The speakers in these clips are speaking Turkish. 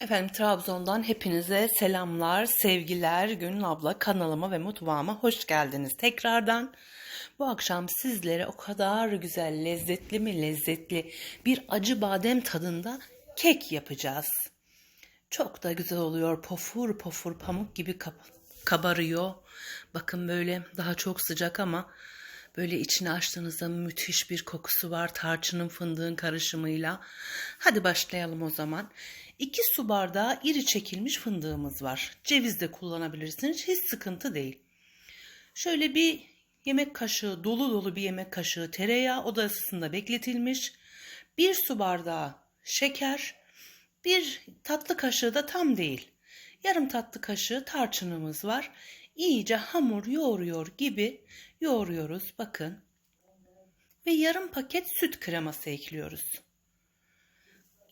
Efendim Trabzon'dan hepinize selamlar, sevgiler. Gönül abla kanalıma ve mutfağıma hoş geldiniz tekrardan. Bu akşam sizlere o kadar güzel, lezzetli mi lezzetli bir acı badem tadında kek yapacağız. Çok da güzel oluyor. Pofur pofur pamuk gibi kabarıyor. Bakın böyle daha çok sıcak ama böyle içini açtığınızda müthiş bir kokusu var tarçının fındığın karışımıyla. Hadi başlayalım o zaman. 2 su bardağı iri çekilmiş fındığımız var. Ceviz de kullanabilirsiniz. Hiç sıkıntı değil. Şöyle bir yemek kaşığı dolu dolu bir yemek kaşığı tereyağı oda ısısında bekletilmiş. Bir su bardağı şeker, bir tatlı kaşığı da tam değil. Yarım tatlı kaşığı tarçınımız var. İyice hamur yoğuruyor gibi yoğuruyoruz bakın. Ve yarım paket süt kreması ekliyoruz.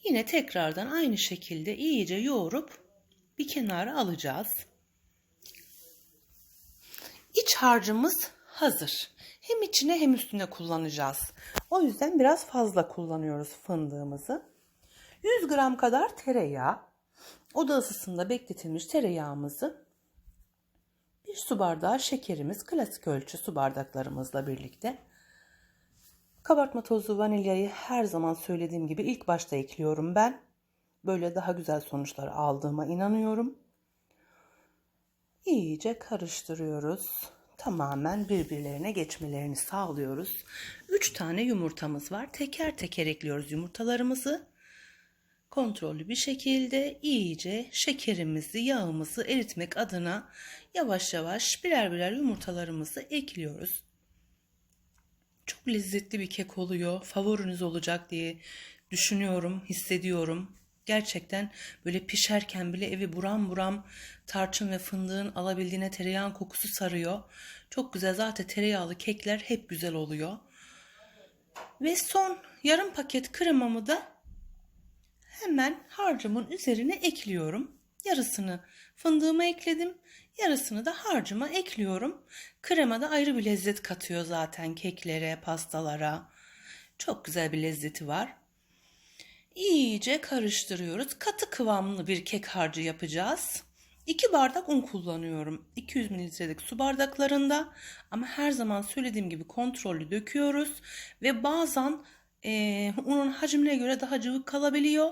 Yine tekrardan aynı şekilde iyice yoğurup bir kenara alacağız. İç harcımız hazır. Hem içine hem üstüne kullanacağız. O yüzden biraz fazla kullanıyoruz fındığımızı. 100 gram kadar tereyağı, oda ısısında bekletilmiş tereyağımızı, bir su bardağı şekerimiz, klasik ölçü su bardaklarımızla birlikte. Kabartma tozu, vanilyayı her zaman söylediğim gibi ilk başta ekliyorum ben. Böyle daha güzel sonuçlar aldığıma inanıyorum. İyice karıştırıyoruz. Tamamen birbirlerine geçmelerini sağlıyoruz. 3 tane yumurtamız var. Teker teker ekliyoruz yumurtalarımızı kontrollü bir şekilde iyice şekerimizi, yağımızı eritmek adına yavaş yavaş birer birer yumurtalarımızı ekliyoruz. Çok lezzetli bir kek oluyor. Favoriniz olacak diye düşünüyorum, hissediyorum. Gerçekten böyle pişerken bile evi buram buram tarçın ve fındığın alabildiğine tereyağın kokusu sarıyor. Çok güzel zaten tereyağlı kekler hep güzel oluyor. Ve son yarım paket kremamı da hemen harcımın üzerine ekliyorum. Yarısını fındığıma ekledim. Yarısını da harcıma ekliyorum. Krema da ayrı bir lezzet katıyor zaten keklere, pastalara. Çok güzel bir lezzeti var. İyice karıştırıyoruz. Katı kıvamlı bir kek harcı yapacağız. 2 bardak un kullanıyorum. 200 mililitrelik su bardaklarında. Ama her zaman söylediğim gibi kontrollü döküyoruz. Ve bazen e, unun hacmine göre daha cıvık kalabiliyor.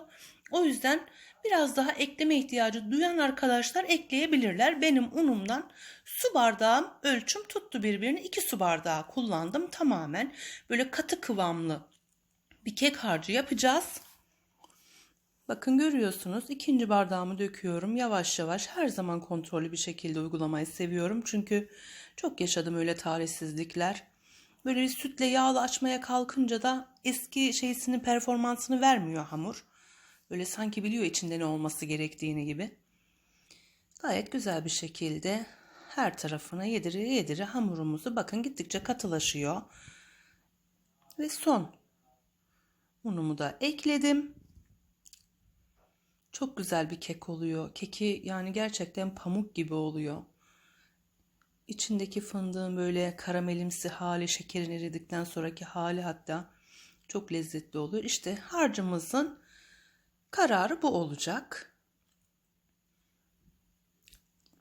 O yüzden biraz daha ekleme ihtiyacı duyan arkadaşlar ekleyebilirler. Benim unumdan su bardağım ölçüm tuttu birbirini. 2 su bardağı kullandım tamamen. Böyle katı kıvamlı bir kek harcı yapacağız. Bakın görüyorsunuz ikinci bardağımı döküyorum yavaş yavaş her zaman kontrollü bir şekilde uygulamayı seviyorum. Çünkü çok yaşadım öyle talihsizlikler. Böyle sütle yağla açmaya kalkınca da eski şeysinin performansını vermiyor hamur. Böyle sanki biliyor içinde ne olması gerektiğini gibi. Gayet güzel bir şekilde her tarafına yedire yedire hamurumuzu bakın gittikçe katılaşıyor. Ve son unumu da ekledim. Çok güzel bir kek oluyor. Keki yani gerçekten pamuk gibi oluyor. İçindeki fındığın böyle karamelimsi hali, şekerin eridikten sonraki hali hatta çok lezzetli oluyor. İşte harcımızın kararı bu olacak.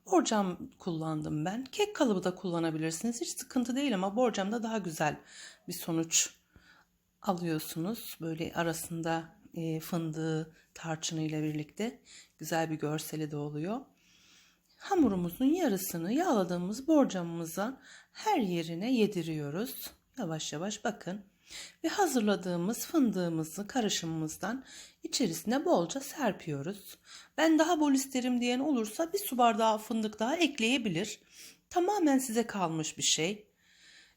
Borcam kullandım ben. Kek kalıbı da kullanabilirsiniz. Hiç sıkıntı değil ama borcamda daha güzel bir sonuç alıyorsunuz. Böyle arasında e, fındığı, tarçını ile birlikte güzel bir görseli de oluyor. Hamurumuzun yarısını yağladığımız borcamımıza her yerine yediriyoruz. Yavaş yavaş bakın. Ve hazırladığımız fındığımızı karışımımızdan içerisine bolca serpiyoruz. Ben daha bol isterim diyen olursa bir su bardağı fındık daha ekleyebilir. Tamamen size kalmış bir şey.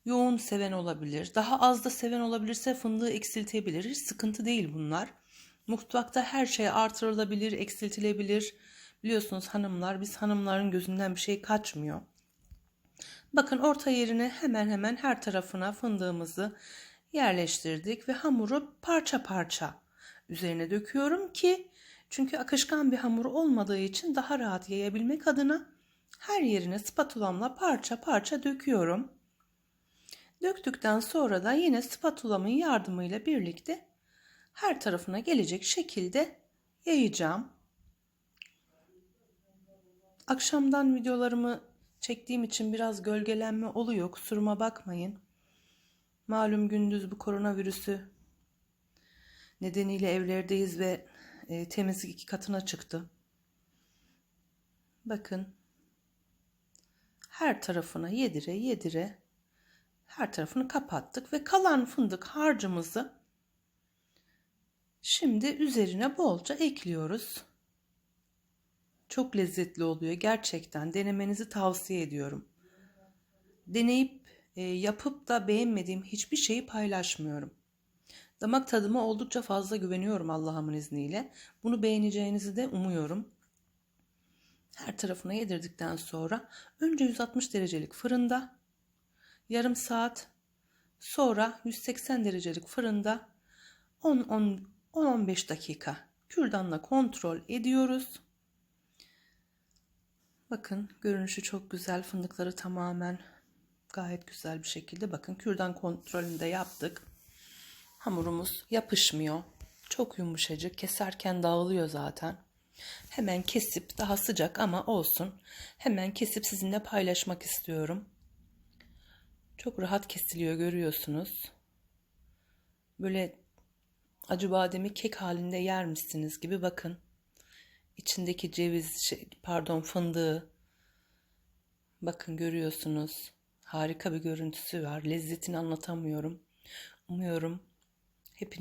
Yoğun seven olabilir. Daha az da seven olabilirse fındığı eksiltebilir. Hiç sıkıntı değil bunlar. Mutfakta her şey artırılabilir, eksiltilebilir. Biliyorsunuz hanımlar, biz hanımların gözünden bir şey kaçmıyor. Bakın orta yerine hemen hemen her tarafına fındığımızı yerleştirdik ve hamuru parça parça üzerine döküyorum ki çünkü akışkan bir hamur olmadığı için daha rahat yayabilmek adına her yerine spatulamla parça parça döküyorum. Döktükten sonra da yine spatulamın yardımıyla birlikte her tarafına gelecek şekilde yayacağım. Akşamdan videolarımı çektiğim için biraz gölgelenme oluyor. Kusuruma bakmayın. Malum gündüz bu koronavirüsü nedeniyle evlerdeyiz ve e, temizlik iki katına çıktı. Bakın. Her tarafına yedire yedire her tarafını kapattık ve kalan fındık harcımızı şimdi üzerine bolca ekliyoruz. Çok lezzetli oluyor gerçekten. Denemenizi tavsiye ediyorum. Deneyip e, yapıp da beğenmediğim hiçbir şeyi paylaşmıyorum. Damak tadıma oldukça fazla güveniyorum Allah'ımın izniyle. Bunu beğeneceğinizi de umuyorum. Her tarafına yedirdikten sonra önce 160 derecelik fırında yarım saat sonra 180 derecelik fırında 10-15 dakika kürdanla kontrol ediyoruz. Bakın görünüşü çok güzel. Fındıkları tamamen gayet güzel bir şekilde. Bakın kürdan kontrolünde yaptık. Hamurumuz yapışmıyor. Çok yumuşacık. Keserken dağılıyor zaten. Hemen kesip daha sıcak ama olsun. Hemen kesip sizinle paylaşmak istiyorum. Çok rahat kesiliyor görüyorsunuz. Böyle acı bademi kek halinde yer misiniz gibi bakın. İçindeki ceviz şey, pardon fındığı bakın görüyorsunuz. Harika bir görüntüsü var. Lezzetini anlatamıyorum. Umuyorum hepiniz